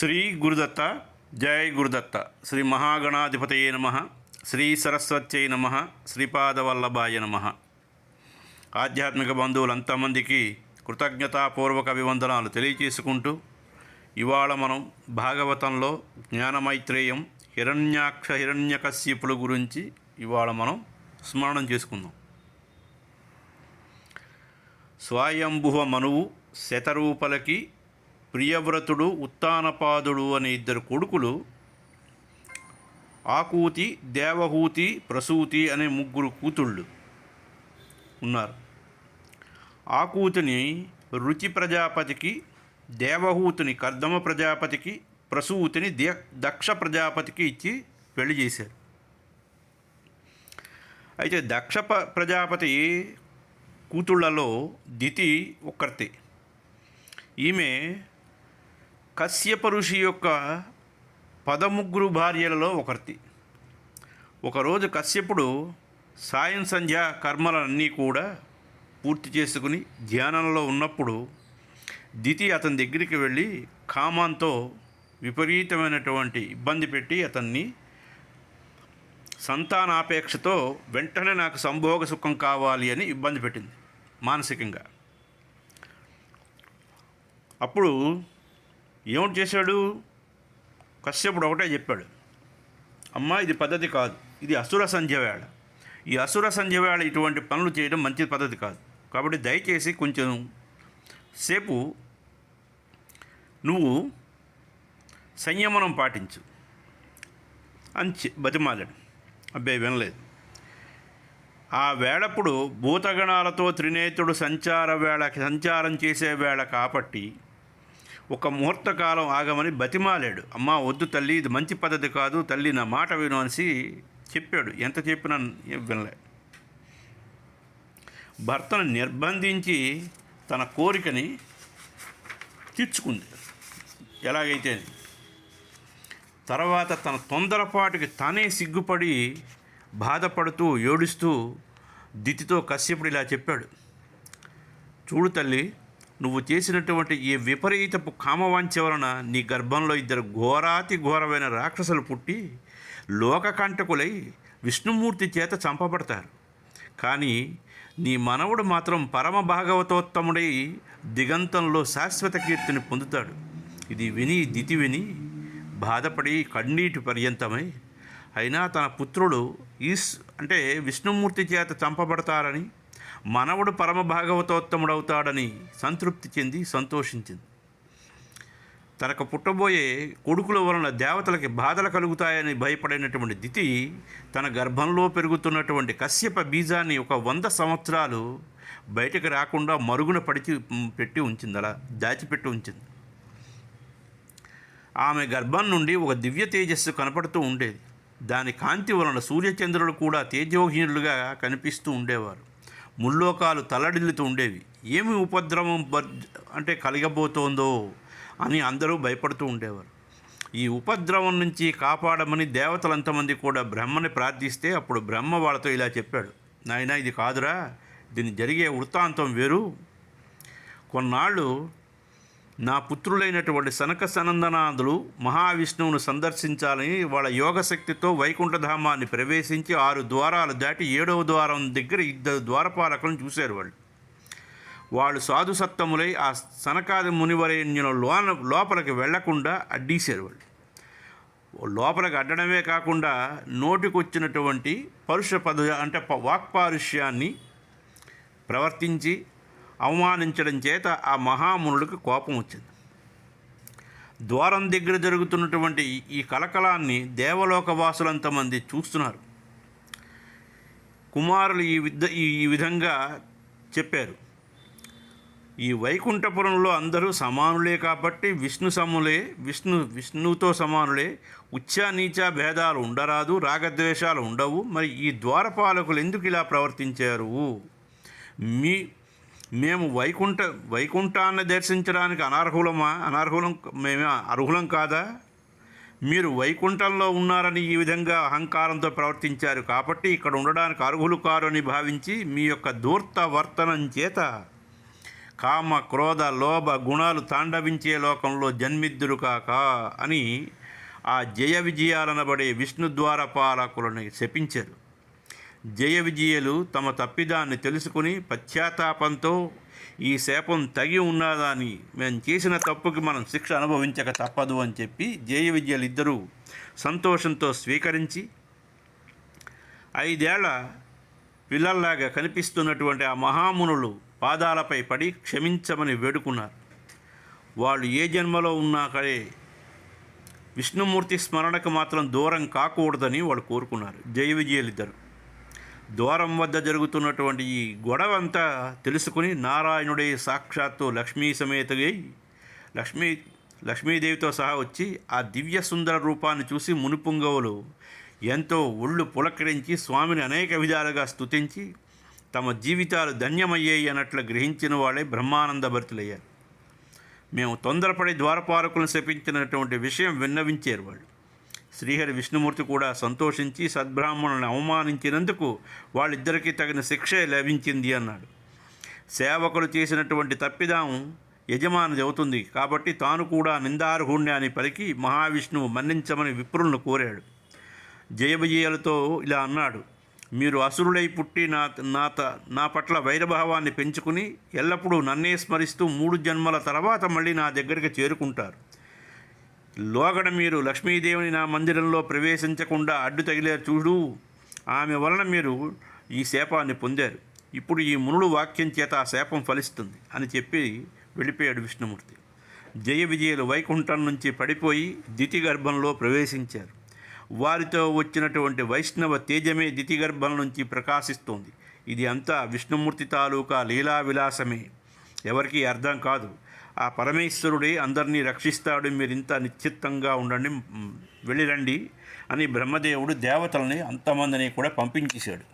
శ్రీ గురుదత్త జై గురుదత్త. శ్రీ మహాగణాధిపతయే నమ. శ్రీ సరస్వత్యై నమ. శ్రీపాదవల్లభాయ నమ. ఆధ్యాత్మిక బంధువులంతమందికి కృతజ్ఞతాపూర్వక అభివందనాలు తెలియచేసుకుంటూ ఇవాళ మనం భాగవతంలో జ్ఞానమైత్రేయం హిరణ్యాక్ష హిరణ్యకశ్యపుల గురించి ఇవాళ మనం స్మరణం చేసుకుందాం. స్వయంభువ మనువు శతరూపలకి ప్రియవ్రతుడు ఉత్తానపాదుడు అనే ఇద్దరు కొడుకులు ఆకూతి దేవహూతి ప్రసూతి అనే ముగ్గురు కూతుళ్ళు ఉన్నారు. ఆకూతిని రుచి ప్రజాపతికి దేవహూతిని కర్దమ ప్రజాపతికి ప్రసూతిని దే దక్ష ప్రజాపతికి ఇచ్చి పెళ్ళి చేశారు. అయితే దక్ష ప- ప్రజాపతి కూతుళ్ళలో దితి ఒక్కరితే. ఈమె కశ్యప ఋషి యొక్క పదముగ్గురు భార్యలలో ఒకరితి. ఒకరోజు కశ్యపుడు సాయం సంధ్య కర్మలన్నీ కూడా పూర్తి చేసుకుని ధ్యానంలో ఉన్నప్పుడు దితి అతని దగ్గరికి వెళ్ళి కామంతో విపరీతమైనటువంటి ఇబ్బంది పెట్టి అతన్ని సంతానాపేక్షతో వెంటనే నాకు సంభోగ సుఖం కావాలి అని ఇబ్బంది పెట్టింది మానసికంగా. అప్పుడు ఏమిటి చేశాడు? కశ్యపుడు ఒకటే చెప్పాడు. అమ్మా ఇది పద్ధతి కాదు. ఇది అసుర సంధ్య వేళ. ఈ అసుర సంధ్యవేళ ఇటువంటి పనులు చేయడం మంచి పద్ధతి కాదు. కాబట్టి దయచేసి కొంచెం సేపు నువ్వు సంయమనం పాటించు. అని బతిమాలాడు. అబ్బాయి వినలేదు. ఆ వేళప్పుడు భూతగణాలతో త్రినేతుడు సంచార వేళ సంచారం చేసే వేళ కాబట్టి ఒక ముహూర్తకాలం ఆగమని బతిమాలాడు. అమ్మా వద్దు తల్లి ఇది మంచి పద్ధతి కాదు తల్లి నా మాట విను అనేసి చెప్పాడు. ఎంత చెప్పినా వినలే. భర్తను నిర్బంధించి తన కోరికని తీర్చుకుంది. ఎలాగైతే తర్వాత తన తొందరపాటుకి తానే సిగ్గుపడి బాధపడుతూ ఏడుస్తూ దితితో కశ్యపుడు ఇలా చెప్పాడు. చూడు తల్లి నువ్వు చేసినటువంటి ఈ విపరీతపు కామవాంఛ వలన నీ గర్భంలో ఇద్దరు ఘోరాతి ఘోరమైన రాక్షసులు పుట్టి లోకకంటకులై విష్ణుమూర్తి చేత చంపబడతారు. కానీ నీ మనవుడు మాత్రం పరమ భాగవతోత్తముడై దిగంతంలో శాశ్వత కీర్తిని పొందుతాడు. ఇది విని దితి విని బాధపడి కన్నీటి పర్యంతమై అయినా తన పుత్రుడు ఈస్ అంటే విష్ణుమూర్తి చేత చంపబడతారని మనవుడు పరమ భాగవతోత్తముడవుతాడని సంతృప్తి చెంది సంతోషించింది. తనకు పుట్టబోయే కొడుకుల వలన దేవతలకి బాధలు కలుగుతాయని భయపడినటువంటి దితి తన గర్భంలో పెరుగుతున్నటువంటి కశ్యప బీజాన్ని ఒక వంద సంవత్సరాలు బయటకు రాకుండా మరుగున పడిచి పెట్టి ఉంచింది. అలా దాచిపెట్టి ఉంచింది. ఆమె గర్భం నుండి ఒక దివ్య తేజస్సు కనపడుతూ ఉండేది. దాని కాంతి వలన సూర్యచంద్రులు కూడా తేజోహీనులుగా కనిపిస్తూ ఉండేవారు. ముల్లోకాలు తల్లడిల్లుతూ ఉండేవి. ఏమి ఉపద్రవం అంటే కలిగబోతోందో అని అందరూ భయపడుతూ ఉండేవారు. ఈ ఉపద్రవం నుంచి కాపాడమని దేవతలంతమంది కూడా బ్రహ్మని ప్రార్థిస్తే అప్పుడు బ్రహ్మ వాళ్ళతో ఇలా చెప్పాడు. నాయనా ఇది కాదురా. దీని జరిగే వృత్తాంతం వేరు. కొన్నాళ్ళు నా పుత్రులైనటువంటి సనక సనందనాథులు మహావిష్ణువును సందర్శించాలని వాళ్ళ యోగశక్తితో వైకుంఠధామాన్ని ప్రవేశించి ఆరు ద్వారాలు దాటి ఏడవ ద్వారం దగ్గర ఇద్దరు ద్వారపాలకులను చూశారు వాళ్ళు. వాళ్ళు సాధుసత్తములై ఆ సనకాది మునివరేణ్యుల లోన లోపలికి వెళ్ళకుండా అడ్డీశారు వాళ్ళు. లోపలికి అడ్డడమే కాకుండా నోటికొచ్చినటువంటి పరుష పద అంటే వాక్పారుష్యాన్ని ప్రవర్తించి అవమానించడం చేత ఆ మహామునుడికి కోపం వచ్చింది. ద్వారం దగ్గర జరుగుతున్నటువంటి ఈ- కలకలాన్ని దేవలోక వాసులంతమంది చూస్తున్నారు. కుమారులు ఈ విద్ద ఈ విధంగా చెప్పారు. ఈ వైకుంఠపురంలో అందరూ సమానులే కాబట్టి విష్ణు సములే విష్ణు విష్ణుతో సమానులే. ఉచ్చా నీచా భేదాలు ఉండరాదు రాగద్వేషాలు ఉండవు. మరి ఈ ద్వారపాలకులు ఎందుకు ఇలా ప్రవర్తించారు? మీ మేము వైకుంఠ వైకుంఠాన్ని దర్శించడానికి అనర్హులమా? అనర్హులం మేమే అర్హులం కాదా? మీరు వైకుంఠంలో ఉన్నారని ఈ విధంగా అహంకారంతో ప్రవర్తించారు కాబట్టి ఇక్కడ ఉండడానికి అర్హులు కారు అని భావించి మీ యొక్క దూర్త వర్తనం చేత కామ క్రోధ లోభ గుణాలు తాండవించే లోకంలో జన్మిద్దురు కాక అని ఆ జయ విజయాలనబడే విష్ణు ద్వారపాలకులను శపించారు. జయ విజయులు తమ తప్పిదాన్ని తెలుసుకుని పశ్చాత్తాపంతో ఈ శాపం తగి ఉన్నదని మేము చేసిన తప్పుకి మనం శిక్ష అనుభవించక తప్పదు అని చెప్పి జయ విజయలు ఇద్దరూ సంతోషంతో స్వీకరించి ఐదేళ్ళ పిల్లల్లాగా కనిపిస్తున్నటువంటి ఆ మహామునులు పాదాలపై పడి క్షమించమని వేడుకున్నారు. వాళ్ళు ఏ జన్మలో ఉన్నా కడే విష్ణుమూర్తి స్మరణకు మాత్రం దూరం కాకూడదని వాళ్ళు కోరుకున్నారు. జయ విజయులిద్దరు. ద్వారం వద్ద జరుగుతున్నటువంటి ఈ గొడవ అంతా తెలుసుకుని నారాయణుడే సాక్షాత్తు లక్ష్మీ సమేతగై లక్ష్మీ లక్ష్మీదేవితో సహా వచ్చి ఆ దివ్య సుందర రూపాన్ని చూసి మునిపుంగవులు ఎంతో ఒళ్ళు పులకరించి స్వామిని అనేక విధాలుగా స్తుతించి తమ జీవితాలు ధన్యమయ్యాయి అన్నట్లు గ్రహించిన వాళ్ళే బ్రహ్మానంద భరితులయ్యారు. మేము తొందరపడి ద్వారపాలకులను శపించినటువంటి విషయం విన్నవించారు వాళ్ళు. శ్రీహరి విష్ణుమూర్తి కూడా సంతోషించి సద్బ్రాహ్మణుని అవమానించినందుకు వాళ్ళిద్దరికీ తగిన శిక్ష లభించింది అన్నాడు. సేవకులు చేసినటువంటి తప్పిదాం యజమాని అవుతుంది కాబట్టి తాను కూడా నిందార్హుణ్ణి అని పలికి మహావిష్ణువు మన్నించమని విప్రులను కోరాడు. జయవిజయాలతో ఇలా అన్నాడు మీరు అసురులై పుట్టి నా నా త- నా పట్ల వైరభావాన్ని పెంచుకుని ఎల్లప్పుడూ నన్నే స్మరిస్తూ మూడు జన్మల తర్వాత మళ్ళీ నా దగ్గరికి చేరుకుంటారు. లోగడ మీరు లక్ష్మీదేవిని నా మందిరంలో ప్రవేశించకుండా అడ్డు తగిలేరు చూడు. ఆమె వలన మీరు ఈ శాపాన్ని పొందారు. ఇప్పుడు ఈ మునుడు వాక్యం చేత ఆ శాపం ఫలిస్తుంది అని చెప్పి వెళ్ళిపోయాడు విష్ణుమూర్తి. జయ విజయులు వైకుంఠం నుంచి పడిపోయి దితి గర్భంలో ప్రవేశించారు. వారితో వచ్చినటువంటి వైష్ణవ తేజమే దితి గర్భం నుంచి ప్రకాశిస్తోంది. ఇది అంతా విష్ణుమూర్తి తాలూకా లీలా విలాసమే ఎవరికీ అర్థం కాదు. ఆ పరమేశ్వరుడే అందరినీ రక్షిస్తాడు మీరు ఇంత నిశ్చిత్తంగా ఉండండి వెళ్ళిరండి అని బ్రహ్మదేవుడు దేవతల్ని అంతమందిని కూడా పంపించేశాడు.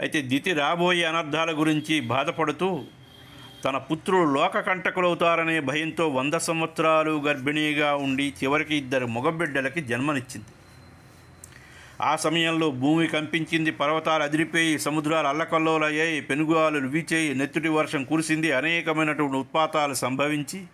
అయితే దితి రాబోయే అనర్థాల గురించి బాధపడుతూ తన పుత్రులు లోకకంటకులవుతారనే భయంతో వంద సంవత్సరాలు గర్భిణీగా ఉండి చివరికి ఇద్దరు మగబిడ్డలకి జన్మనిచ్చింది. ఆ సమయంలో భూమి కంపించింది పర్వతాలు అదిరిపోయి సముద్రాలు అల్లకల్లోలయ్యాయి పెనుగాలు వీచేయి నెత్తుటి వర్షం కురిసింది అనేకమైనటువంటి ఉత్పాతాలు సంభవించి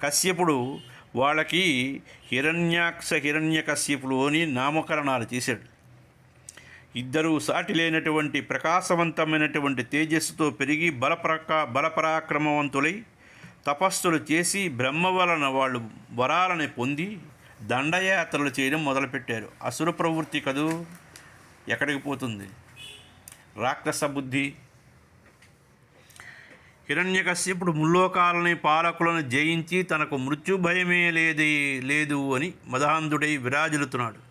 కశ్యపుడు వాళ్ళకి హిరణ్యాక్ష హిరణ్య కశ్యపుడు అని నామకరణాలు చేశాడు. ఇద్దరూ సాటి లేనటువంటి ప్రకాశవంతమైనటువంటి తేజస్సుతో పెరిగి బలప్రకా బలపరాక్రమవంతులై తపస్సులు చేసి బ్రహ్మ వలన వాళ్ళు వరాలని పొంది దండయాత్రలు చేయడం మొదలుపెట్టారు. అసుర ప్రవృత్తి కదూ? ఎక్కడికి పోతుంది? రాక్షస బుద్ధి. హిరణ్యకశ్యపుడు ముల్లోకాలని పాలకులను జయించి తనకు మృత్యు భయమే లేదే లేదు అని మదహాంధుడై విరాజిల్లుతున్నాడు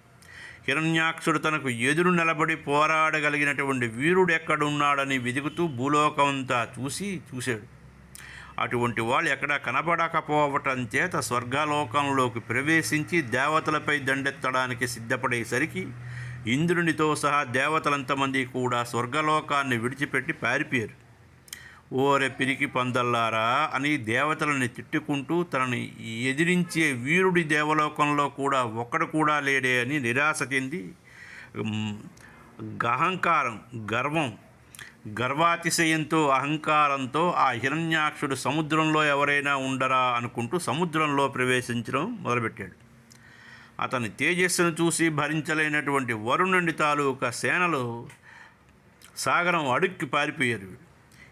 హిరణ్యాక్షుడు తనకు ఎదురు నిలబడి పోరాడగలిగినటువంటి వీరుడు ఎక్కడున్నాడని వెతుకుతూ భూలోకమంతా చూసి చూశాడు. అటువంటి వాళ్ళు ఎక్కడ కనబడకపోవటం చేత స్వర్గలోకంలోకి ప్రవేశించి దేవతలపై దండెత్తడానికి సిద్ధపడేసరికి ఇంద్రునితో సహా దేవతలంతమంది కూడా స్వర్గలోకాన్ని విడిచిపెట్టి పారిపోయారు. ఓరె పిరికి పందల్లారా అని దేవతలని తిట్టుకుంటూ తనని ఎదిరించే వీరుడి దేవలోకంలో కూడా ఒక్కడు కూడా లేడే అని నిరాశ చెంది అహంకారం గర్వం గర్వాతిశయంతో అహంకారంతో ఆ హిరణ్యాక్షుడు సముద్రంలో ఎవరైనా ఉండరా అనుకుంటూ సముద్రంలో ప్రవేశించడం మొదలుపెట్టాడు. అతని తేజస్సును చూసి భరించలేనటువంటి వరుణుడి తాలూకా సేనలు సాగరం అడుక్కి పారిపోయారు.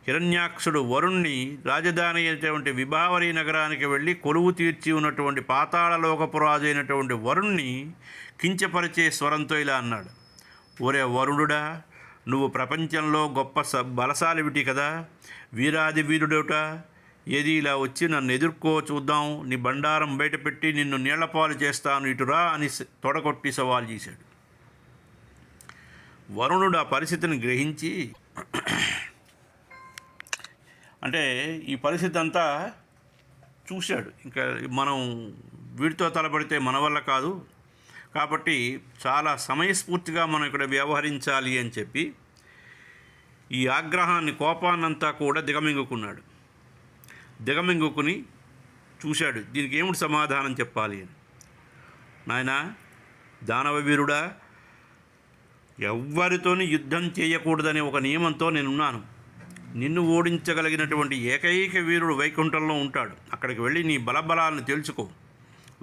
హిరణ్యాక్షుడు వరుణ్ణి రాజధాని అయినటువంటి విభావరి నగరానికి వెళ్ళి కొలువు తీర్చి ఉన్నటువంటి పాతాళలోకపురాజు అయినటువంటి వరుణ్ణి కించపరిచే స్వరంతో ఇలా అన్నాడు. ఒరే వరుణుడా నువ్వు ప్రపంచంలో గొప్ప స బలశాలివిటి కదా. వీరాది వీరుడవుట? ఏది ఇలా వచ్చి నన్ను ఎదుర్కో చూద్దాం. నీ బండారం బయటపెట్టి నిన్ను నీళ్ళపాలు చేస్తాను. ఇటురా అని తొడగొట్టి సవాల్ చేశాడు. వరుణుడు ఆ పరిస్థితిని గ్రహించి అంటే ఈ పరిస్థితి అంతా చూశాడు. ఇంకా మనం వీటితో తలపడితే మన వల్ల కాదు. కాబట్టి చాలా సమయస్ఫూర్తిగా మనం ఇక్కడ వ్యవహరించాలి అని చెప్పి ఈ ఆగ్రహాన్ని కోపాన్నంతా కూడా దిగమింగుకున్నాడు. దిగమింగుకుని చూశాడు దీనికి ఏమిటి సమాధానం చెప్పాలి అని. నాయనా దానవ వీరుడా ఎవ్వరితోని యుద్ధం చేయకూడదనే ఒక నియమంతో నేనున్నాను. నిన్ను ఓడించగలిగినటువంటి ఏకైక వీరుడు వైకుంఠంలో ఉంటాడు. అక్కడికి వెళ్ళి నీ బలబలాలను తెలుసుకో.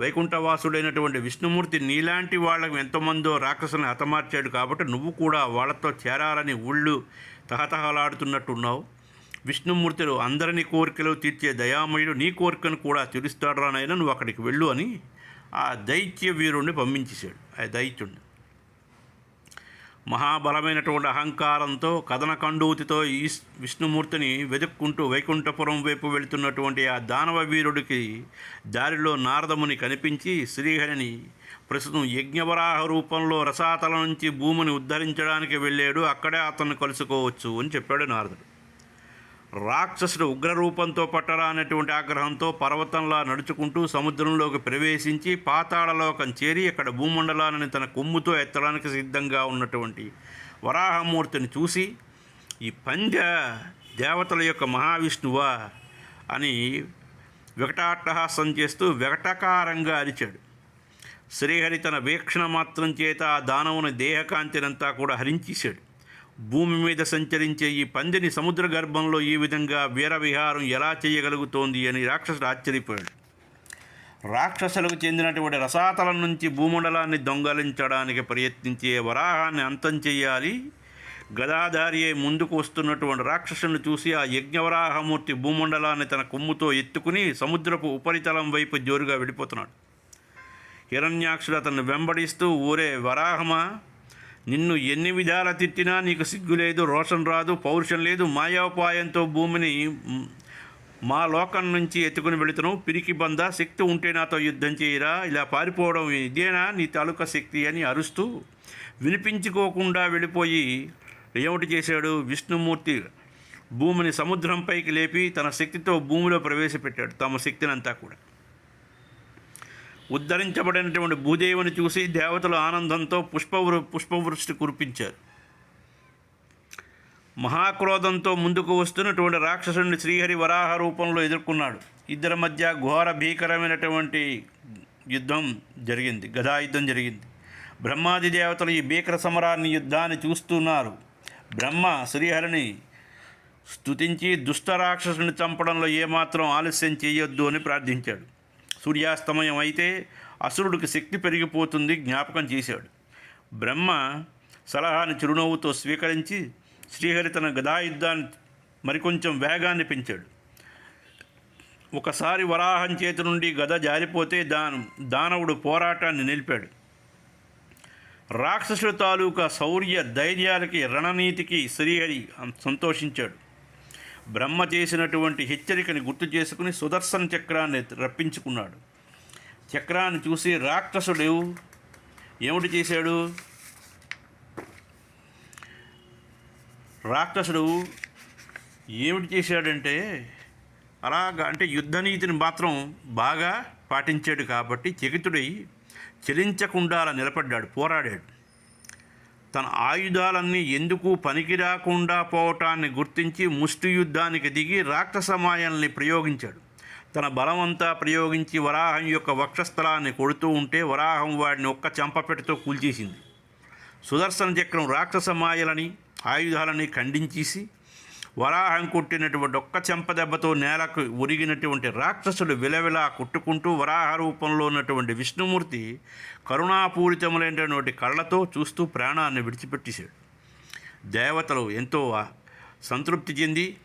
వైకుంఠవాసుడైనటువంటి విష్ణుమూర్తి నీలాంటి వాళ్ళకు ఎంతమందో రాక్షసుని హతమార్చాడు కాబట్టి నువ్వు కూడా వాళ్ళతో చేరాలని ఊళ్ళు తహతహలాడుతున్నట్టున్నావు. విష్ణుమూర్తులు అందరినీ కోరికలు తీర్చే దయామయుడు నీ కోరికను కూడా తీరుస్తాడు రానైనా నువ్వు అక్కడికి వెళ్ళు అని ఆ దైత్య వీరుణ్ణి పంపించేశాడు. ఆ దైత్యుణ్ణి. మహాబలమైనటువంటి అహంకారంతో కథన కండూతితో ఈ విష్ణుమూర్తిని వెతుక్కుంటూ వైకుంఠపురం వైపు వెళుతున్నటువంటి ఆ దానవ వీరుడికి దారిలో నారదముని కనిపించి శ్రీహరిని ప్రస్తుతం యజ్ఞవరాహ రూపంలో రసాతల నుంచి భూమిని ఉద్ధరించడానికి వెళ్ళాడు. అక్కడే అతన్ని కలుసుకోవచ్చు అని చెప్పాడు నారదుడు. రాక్షసుడు ఉగ్రరూపంతో పట్టరానటువంటి ఆగ్రహంతో పర్వతంలా నడుచుకుంటూ సముద్రంలోకి ప్రవేశించి పాతాళలోకం చేరి అక్కడ భూమండలాన్ని తన కొమ్ముతో ఎత్తడానికి సిద్ధంగా ఉన్నటువంటి వరాహమూర్తిని చూసి ఈ పంజ దేవతల యొక్క మహావిష్ణువా అని వికటాట్టహాసం చేస్తూ వికటకారంగా అరిచాడు. శ్రీహరి తన వీక్షణ మాత్రం చేత ఆ దానవుని దేహకాంతినంతా కూడా హరించేశాడు. భూమి మీద సంచరించే ఈ పందిని సముద్ర గర్భంలో ఈ విధంగా వీరవిహారం ఎలా చేయగలుగుతోంది అని రాక్షసుడు ఆశ్చర్యపోయాడు. రాక్షసులకు చెందినటువంటి రసాతలం నుంచి భూమండలాన్ని దొంగలించడానికి ప్రయత్నించే వరాహాన్ని అంతం చేయాలి. గదాధారి ముందుకు వస్తున్నటువంటి రాక్షసుని చూసి ఆ యజ్ఞవరాహమూర్తి భూమండలాన్ని తన కొమ్ముతో ఎత్తుకుని సముద్రపు ఉపరితలం వైపు జోరుగా వెళ్ళిపోతున్నాడు హిరణ్యాక్షుడు అతన్ని వెంబడిస్తూ ఊరే వరాహమా? నిన్ను ఎన్ని విధాల తిట్టినా నీకు సిగ్గు లేదు రోషం రాదు పౌరుషం లేదు. మాయోపాయంతో భూమిని మా లోకం నుంచి ఎత్తుకుని వెళుతున్నావు. పిరికి బంద శక్తి ఉంటే నాతో యుద్ధం చేయరా? ఇలా పారిపోవడం ఇదేనా నీ తాలూకా శక్తి అని అరుస్తూ వినిపించుకోకుండా వెళ్ళిపోయి ఏమిటి చేశాడు? విష్ణుమూర్తి భూమిని సముద్రంపైకి లేపి తన శక్తితో భూమిలో ప్రవేశపెట్టాడు తమ శక్తినంతా కూడా. ఉద్ధరించబడినటువంటి భూదేవుని చూసి దేవతలు ఆనందంతో పుష్పవృ పుష్పవృష్టి కురిపించారు. మహాక్రోధంతో ముందుకు వస్తున్నటువంటి రాక్షసుడిని శ్రీహరి వరాహ రూపంలో ఎదుర్కొన్నాడు. ఇద్దరి మధ్య ఘోర భీకరమైనటువంటి యుద్ధం జరిగింది గదాయుద్ధం జరిగింది. బ్రహ్మాది దేవతలు ఈ భీకర సమరాన్ని యుద్ధాన్ని చూస్తున్నారు. బ్రహ్మ శ్రీహరిని స్తుతించి దుష్ట రాక్షసుని చంపడంలో ఏమాత్రం ఆలస్యం చేయొద్దు అని ప్రార్థించాడు. సూర్యాస్తమయం అయితే అసురుడికి శక్తి పెరిగిపోతుంది జ్ఞాపకం చేశాడు. బ్రహ్మ సలహాని చిరునవ్వుతో స్వీకరించి శ్రీహరి తన గదాయుద్ధాన్ని మరికొంచెం వేగాన్ని పెంచాడు. ఒకసారి వరాహం చేతి నుండి గద జారిపోతే దాన దానవుడు పోరాటాన్ని నిలిపాడు. రాక్షసుల తాలూకా శౌర్య ధైర్యాలకి రణనీతికి శ్రీహరి సంతోషించాడు. బ్రహ్మ చేసినటువంటి హెచ్చరికని గుర్తు చేసుకుని సుదర్శన చక్రాన్ని రప్పించుకున్నాడు. చక్రాన్ని చూసి రాక్షసుడు ఏమిటి చేశాడు? రాక్షసుడు ఏమిటి చేశాడంటే అలాగా అంటే యుద్ధనీతిని మాత్రం బాగా పాటించాడు కాబట్టి చకితుడై చెలించకుండా అలా నిలబడ్డాడు పోరాడాడు. తన ఆయుధాలన్నీ ఎందుకు పనికిరాకుండా పోవటాన్ని గుర్తించి ముష్టి యుద్ధానికి దిగి రాక్షసమాయల్ని ప్రయోగించాడు. తన బలమంతా ప్రయోగించి వరాహం యొక్క వక్షస్థలాన్ని కొడుతూ ఉంటే వరాహం వాడిని ఒక్క చెంపపెట్టుతో కూల్చేసింది. సుదర్శన చక్రం రాక్షసమాయలని ఆయుధాలని ఖండించేసి వరాహం కొట్టినటువంటి ఒక్క చెంప దెబ్బతో నేలకు ఒరిగినటువంటి రాక్షసుడు విలవిలా కొట్టుకుంటూ వరాహ రూపంలో ఉన్నటువంటి విష్ణుమూర్తి కరుణాపూరితములైనటువంటి కళ్ళతో చూస్తూ ప్రాణాన్ని విడిచిపెట్టేశాడు. దేవతలు ఎంతో సంతృప్తి చెంది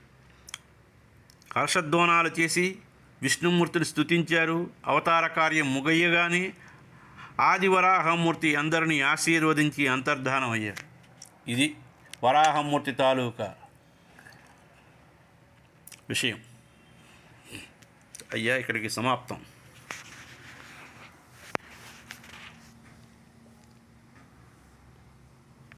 హర్షధ్వానాలు చేసి విష్ణుమూర్తిని స్థుతించారు అవతార కార్యం ముగయ్యగానే ఆదివరాహమూర్తి అందరినీ ఆశీర్వదించి అంతర్ధానం అయ్యారు ఇది వరాహమూర్తి తాలూకా విషయం. అయ్యా ఇక్కడికి సమాప్తం.